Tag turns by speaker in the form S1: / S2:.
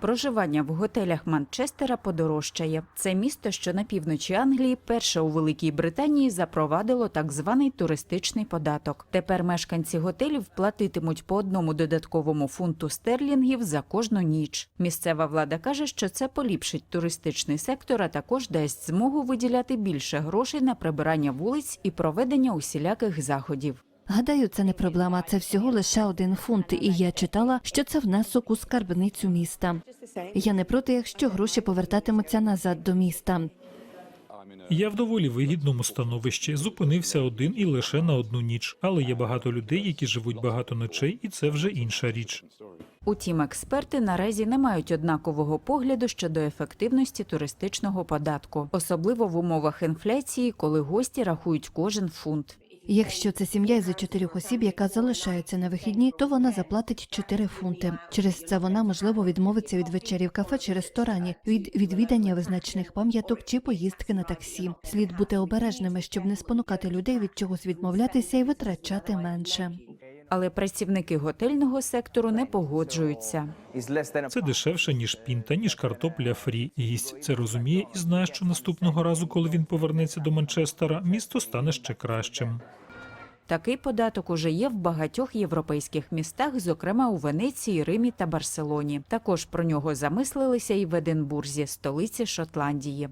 S1: Проживання в готелях Манчестера подорожчає. Це місто, що на півночі Англії, перше у Великій Британії запровадило так званий туристичний податок. Тепер мешканці готелів платитимуть по одному додатковому фунту стерлінгів за кожну ніч. Місцева влада каже, що це поліпшить туристичний сектор, а також дасть змогу виділяти більше грошей на прибирання вулиць і проведення усіляких заходів.
S2: Гадаю, це не проблема. Це всього лише один фунт, і я читала, що це внесок у скарбницю міста. Я не проти, якщо гроші повертатимуться назад до міста.
S3: Я в доволі вигідному становищі. Зупинився один і лише на одну ніч. Але є багато людей, які живуть багато ночей, і це вже інша річ.
S1: Утім, експерти наразі не мають однакового погляду щодо ефективності туристичного податку, особливо в умовах інфляції, коли гості рахують кожен фунт.
S2: Якщо це сім'я із чотирьох осіб, яка залишається на вихідні, то вона заплатить 4 фунти. Через це вона можливо відмовиться від вечері в кафе чи ресторані, від відвідання визначних пам'яток чи поїздки на таксі. Слід бути обережними, щоб не спонукати людей від чогось відмовлятися і витрачати менше.
S1: Але працівники готельного сектору не погоджуються.
S3: Це дешевше, ніж пінта, ніж картопля фрі. Гість це розуміє і знає, що наступного разу, коли він повернеться до Манчестера, місто стане ще кращим.
S1: Такий податок уже є в багатьох європейських містах, зокрема у Венеції, Римі та Барселоні. Також про нього замислилися і в Единбурзі, столиці Шотландії.